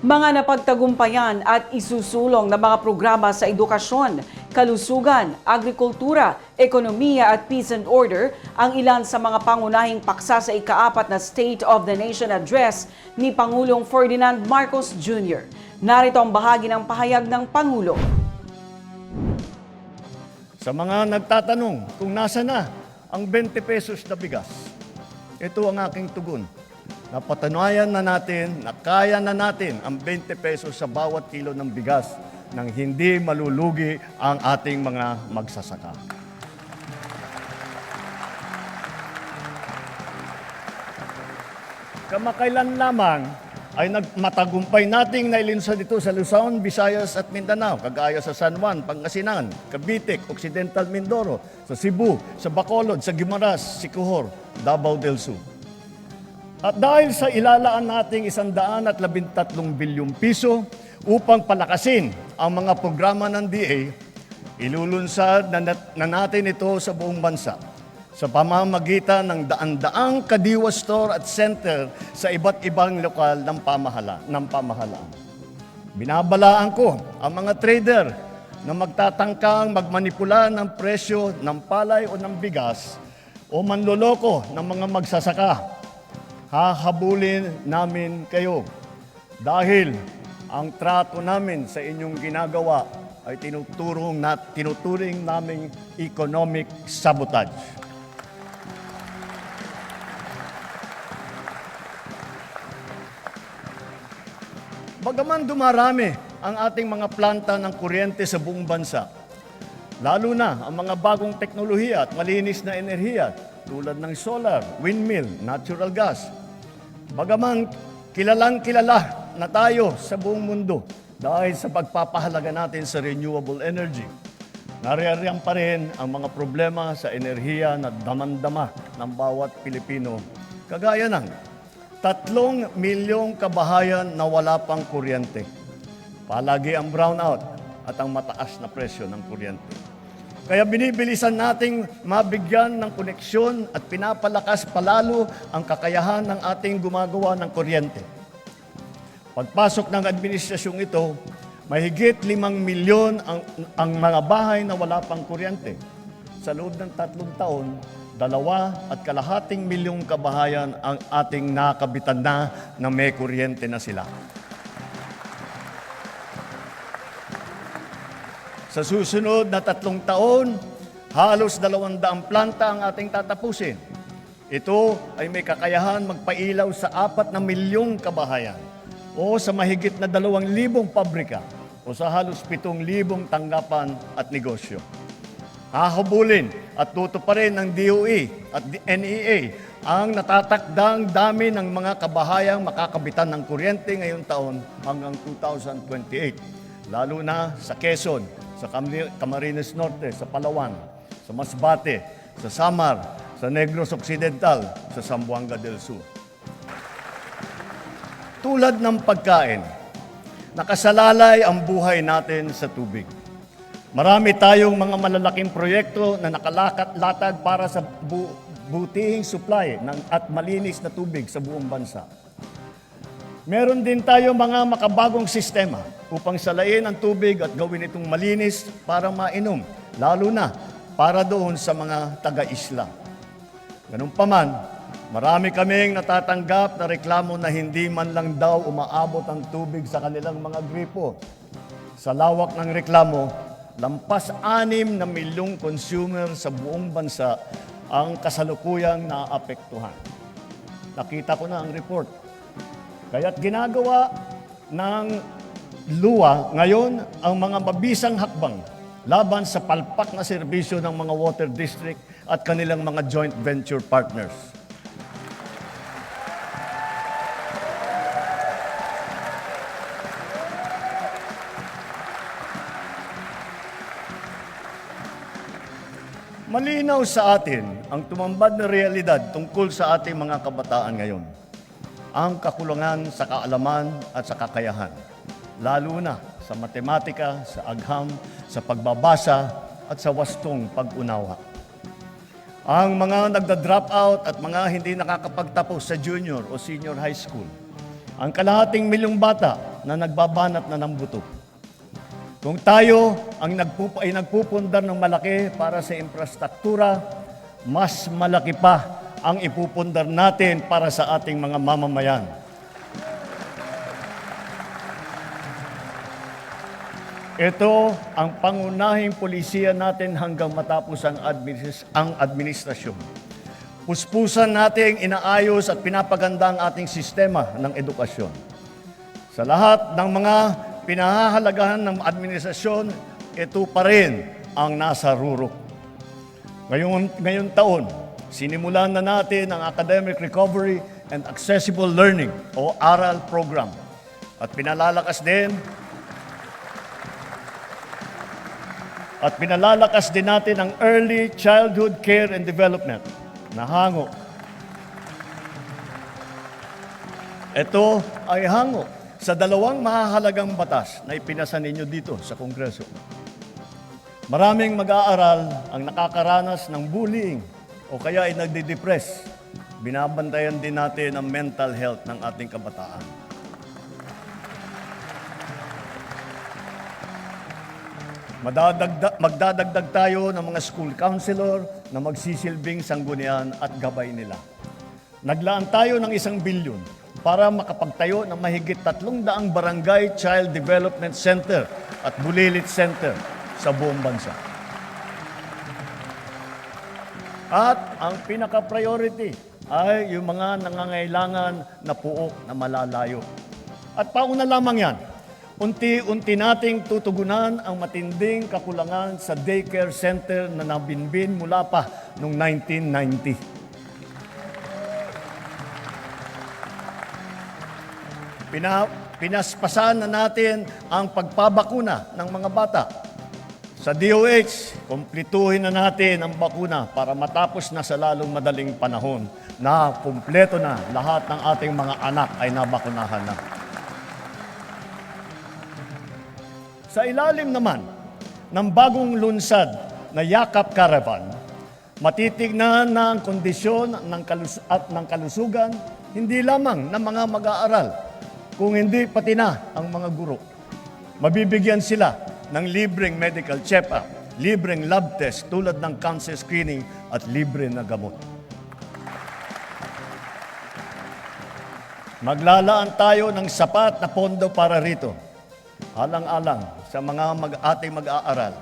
Mga napagtagumpayan at isusulong na mga programa sa edukasyon, kalusugan, agrikultura, ekonomiya at peace and order ang ilan sa mga pangunahing paksa sa ikaapat na State of the Nation Address ni Pangulong Ferdinand Marcos Jr. Narito ang bahagi ng pahayag ng Pangulo. Sa mga nagtatanong kung nasa na ang 20 pesos na bigas, ito ang aking tugon. Napatunayan na natin na kaya na natin ang 20 pesos sa bawat kilo ng bigas nang hindi malulugi ang ating mga magsasaka. Kamakailan lamang ay nagmatagumpay nating nailinsa dito sa Luzon, Visayas at Mindanao, kagaya sa San Juan, Pangasinan, Cavite, Occidental Mindoro, sa Cebu, sa Bacolod, sa Guimaras, Siquijor, Davao del Sur. At dahil sa ilalaan nating isandaan at labintatlong bilyong piso upang palakasin ang mga programa ng DA, ilulunsad na, nat- na natin ito sa buong bansa sa pamamagitan ng daan-daang kadiwa store at center sa iba't ibang lokal ng pamahala ng pamahalaan. Binabalaan ko ang mga trader na magtatangkang magmanipula ng presyo ng palay o ng bigas o manloloko ng mga magsasaka. Hahabulin namin kayo dahil ang trato namin sa inyong ginagawa ay tinuturong na, tinuturing naming economic sabotage. Bagaman dumarami ang ating mga planta ng kuryente sa buong bansa, lalo na ang mga bagong teknolohiya at malinis na enerhiya tulad ng solar, windmill, natural gas. Bagaman kilalang kilala na tayo sa buong mundo dahil sa pagpapahalaga natin sa renewable energy, nariyariyan pa rin ang mga problema sa enerhiya na damandama ng bawat Pilipino. Kagaya ng Tatlong milyong kabahayan na wala pang kuryente. Palagi ang brownout at ang mataas na presyo ng kuryente. Kaya binibilisan nating mabigyan ng koneksyon at pinapalakas palalo ang kakayahan ng ating gumagawa ng kuryente. Pagpasok ng administrasyong ito, mahigit limang milyon ang, ang mga bahay na wala pang kuryente. Sa loob ng tatlong taon, dalawa at kalahating milyong kabahayan ang ating nakabitan na na may kuryente na sila. Sa susunod na tatlong taon, halos dalawang daang planta ang ating tatapusin. Ito ay may kakayahan magpailaw sa apat na milyong kabahayan o sa mahigit na dalawang libong pabrika o sa halos pitong libong tanggapan at negosyo. Hahabulin at tutuparin ng DOE at NEA ang natatakdang dami ng mga kabahayang makakabitan ng kuryente ngayong taon hanggang 2028. Lalo na sa Quezon, sa Cam- Camarines Norte, sa Palawan, sa Masbate, sa Samar, sa Negros Occidental, sa Zamboanga del Sur. Tulad ng pagkain, nakasalalay ang buhay natin sa tubig. Marami tayong mga malalaking proyekto na nakalakat-latag para sa bu- butihing supply ng at malinis na tubig sa buong bansa. Meron din tayo mga makabagong sistema upang salayin ang tubig at gawin itong malinis para mainom, lalo na para doon sa mga taga-isla. Ganun pa man, marami kaming natatanggap na reklamo na hindi man lang daw umaabot ang tubig sa kanilang mga gripo. Sa lawak ng reklamo, lampas anim na milyong consumer sa buong bansa ang kasalukuyang naapektuhan. Nakita ko na ang report. Kaya't ginagawa ng luwa ngayon ang mga mabisang hakbang laban sa palpak na serbisyo ng mga water district at kanilang mga joint venture partners. Malinaw sa atin ang tumambad na realidad tungkol sa ating mga kabataan ngayon. Ang kakulangan sa kaalaman at sa kakayahan, lalo na sa matematika, sa agham, sa pagbabasa at sa wastong pag-unawa. Ang mga nagda-drop out at mga hindi nakakapagtapos sa junior o senior high school. Ang kalahating milyong bata na nagbabanat na ng buto. Kung tayo ang nagpup- ay nagpupundar ng malaki para sa infrastruktura, mas malaki pa ang ipupundar natin para sa ating mga mamamayan. Ito ang pangunahing polisiya natin hanggang matapos ang, administ- ang administrasyon. Puspusan nating inaayos at pinapaganda ang ating sistema ng edukasyon. Sa lahat ng mga pinahahalagahan ng administrasyon, ito pa rin ang nasa rurok. Ngayong, ngayon taon, sinimulan na natin ang Academic Recovery and Accessible Learning o ARAL program. At pinalalakas din at pinalalakas din natin ang Early Childhood Care and Development na hango. Ito ay hango sa dalawang mahahalagang batas na ipinasa ninyo dito sa Kongreso. Maraming mag-aaral ang nakakaranas ng bullying o kaya ay nagde-depress. Binabantayan din natin ang mental health ng ating kabataan. Madadagda, magdadagdag tayo ng mga school counselor na magsisilbing sanggunian at gabay nila. Naglaan tayo ng isang bilyon para makapagtayo ng mahigit tatlong daang barangay child development center at bulilit center sa buong bansa. At ang pinaka-priority ay yung mga nangangailangan na puok na malalayo. At pauna lamang yan, unti-unti nating tutugunan ang matinding kakulangan sa daycare center na nabinbin mula pa noong 1990. Pina, pinaspasan na natin ang pagpabakuna ng mga bata. Sa DOH, kumplituhin na natin ang bakuna para matapos na sa lalong madaling panahon na kumpleto na lahat ng ating mga anak ay nabakunahan na. Sa ilalim naman ng bagong lunsad na Yakap Caravan, matitignan na ang kondisyon ng kalus- at ng kalusugan hindi lamang ng mga mag-aaral, kung hindi pati na ang mga guro. Mabibigyan sila ng libreng medical check-up, libreng lab test tulad ng cancer screening at libre na gamot. Maglalaan tayo ng sapat na pondo para rito. Alang-alang sa mga mag ating mag-aaral,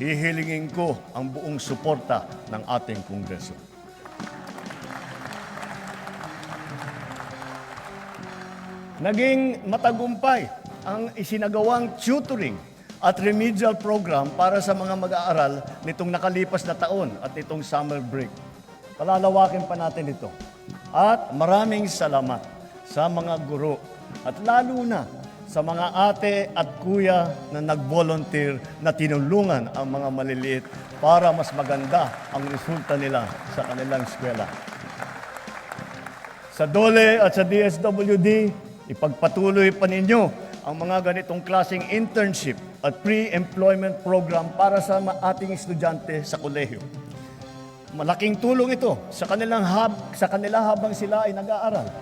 hihilingin ko ang buong suporta ng ating Kongreso. Naging matagumpay ang isinagawang tutoring at remedial program para sa mga mag-aaral nitong nakalipas na taon at itong summer break. Palalawakin pa natin ito. At maraming salamat sa mga guro at lalo na sa mga ate at kuya na nag-volunteer na tinulungan ang mga maliliit para mas maganda ang resulta nila sa kanilang eskwela. Sa DOLE at sa DSWD, ipagpatuloy pa ninyo ang mga ganitong klaseng internship at pre-employment program para sa ating estudyante sa kolehiyo. Malaking tulong ito sa kanilang hab, sa kanila habang sila ay nag-aaral.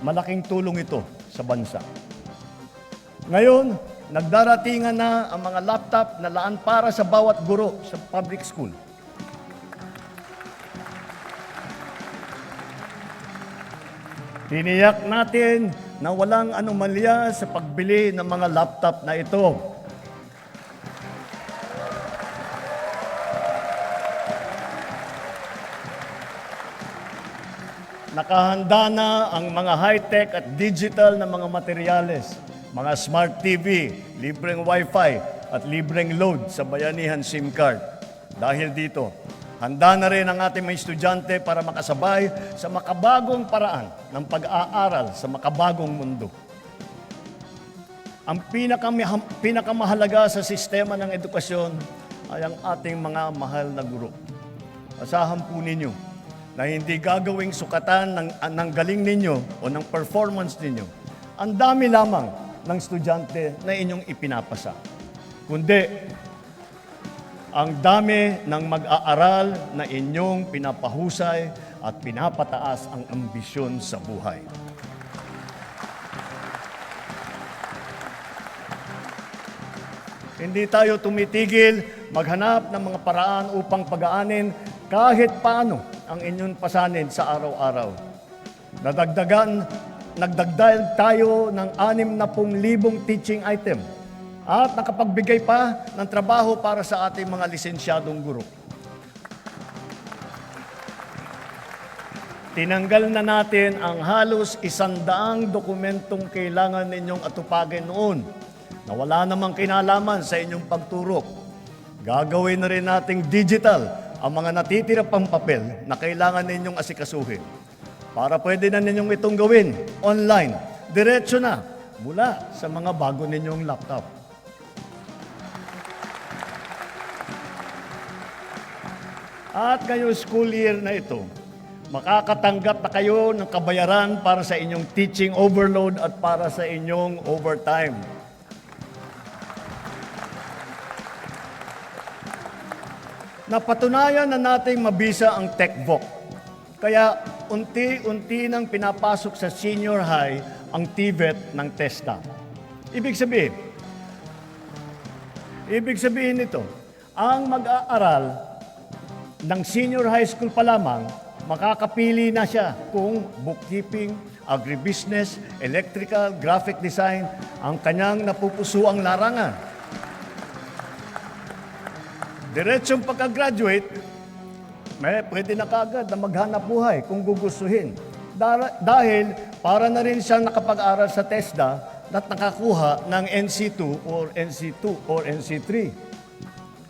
Malaking tulong ito sa bansa. Ngayon, nagdaratingan na ang mga laptop na laan para sa bawat guro sa public school. Tiniyak natin na walang anomalya sa pagbili ng mga laptop na ito. Nakahanda na ang mga high-tech at digital na mga materyales, mga smart TV, libreng wifi at libreng load sa bayanihan SIM card. Dahil dito, handa na rin ang ating mga estudyante para makasabay sa makabagong paraan ng pag-aaral sa makabagong mundo. Ang pinakam- pinakamahalaga sa sistema ng edukasyon ay ang ating mga mahal na guro. Asahan po ninyo na hindi gagawing sukatan ng, ng galing ninyo o ng performance ninyo. Ang dami lamang ng estudyante na inyong ipinapasa. Kundi, ang dami ng mag-aaral na inyong pinapahusay at pinapataas ang ambisyon sa buhay. Hindi tayo tumitigil maghanap ng mga paraan upang pagaanin kahit paano ang inyong pasanin sa araw-araw. Nadagdagan, nagdagdag tayo ng 60,000 teaching item at nakapagbigay pa ng trabaho para sa ating mga lisensyadong guro. Tinanggal na natin ang halos isandaang dokumentong kailangan ninyong atupagin noon na wala namang kinalaman sa inyong pagturok. Gagawin na rin nating digital ang mga natitira pang papel na kailangan ninyong asikasuhin. Para pwede na ninyong itong gawin online, diretso na mula sa mga bago ninyong laptop. At ngayong school year na ito, makakatanggap na kayo ng kabayaran para sa inyong teaching overload at para sa inyong overtime. Napatunayan na nating mabisa ang TechVoc. Kaya unti-unti nang pinapasok sa senior high ang TVET ng TESDA. Ibig sabihin, ibig sabihin nito, ang mag-aaral ng senior high school pa lamang, makakapili na siya kung bookkeeping, agribusiness, electrical, graphic design, ang kanyang napupusuang larangan. Diretsong pagka-graduate, may pwede na kagad na maghanap buhay kung gugustuhin. Dahil para na rin siyang nakapag-aral sa TESDA at nakakuha ng NC2 or NC2 or NC3.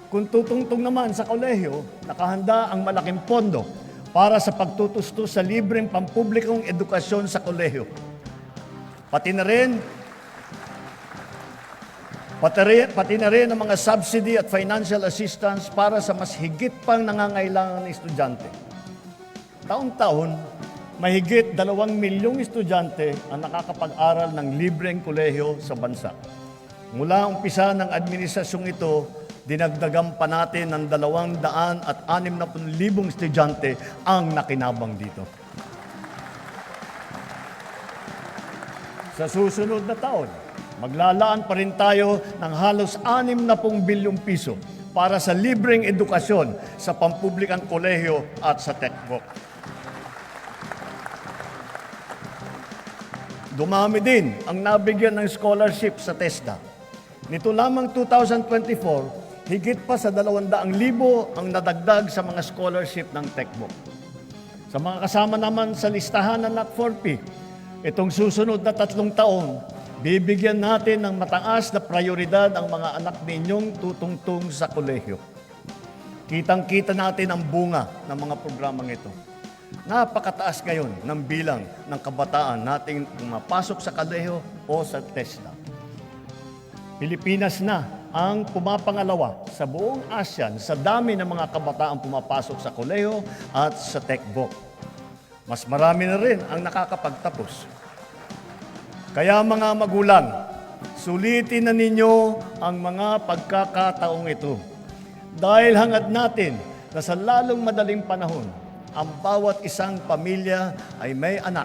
Kung tutungtong naman sa kolehiyo, nakahanda ang malaking pondo para sa pagtutusto sa libreng pampublikong edukasyon sa kolehiyo. Pati na rin Pati pati na rin ang mga subsidy at financial assistance para sa mas higit pang nangangailangan ng estudyante. Taon-taon, mahigit dalawang milyong estudyante ang nakakapag-aral ng libreng kolehiyo sa bansa. Mula umpisa ng administrasyong ito, dinagdagan pa natin ng dalawang daan at anim na libong estudyante ang nakinabang dito. Sa susunod na taon, maglalaan pa rin tayo ng halos 60 bilyong piso para sa libreng edukasyon sa pampublikang kolehiyo at sa TechVoc. Dumami din ang nabigyan ng scholarship sa TESDA. Nito lamang 2024, higit pa sa 200,000 ang nadagdag sa mga scholarship ng TechVoc. Sa mga kasama naman sa listahan ng Not 4P, itong susunod na tatlong taon, bibigyan natin ng mataas na prioridad ang mga anak ninyong tutungtong sa kolehiyo. Kitang-kita natin ang bunga ng mga programang ito. Napakataas ngayon ng bilang ng kabataan nating pumapasok sa kolehiyo o sa TESDA. Pilipinas na ang pumapangalawa sa buong ASEAN sa dami ng mga kabataan pumapasok sa kolehiyo at sa TechVoc. Mas marami na rin ang nakakapagtapos. Kaya mga magulang, sulitin na ninyo ang mga pagkakataong ito. Dahil hangad natin na sa lalong madaling panahon, ang bawat isang pamilya ay may anak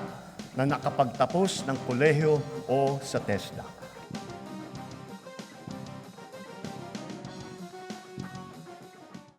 na nakapagtapos ng kolehiyo o sa TESDA.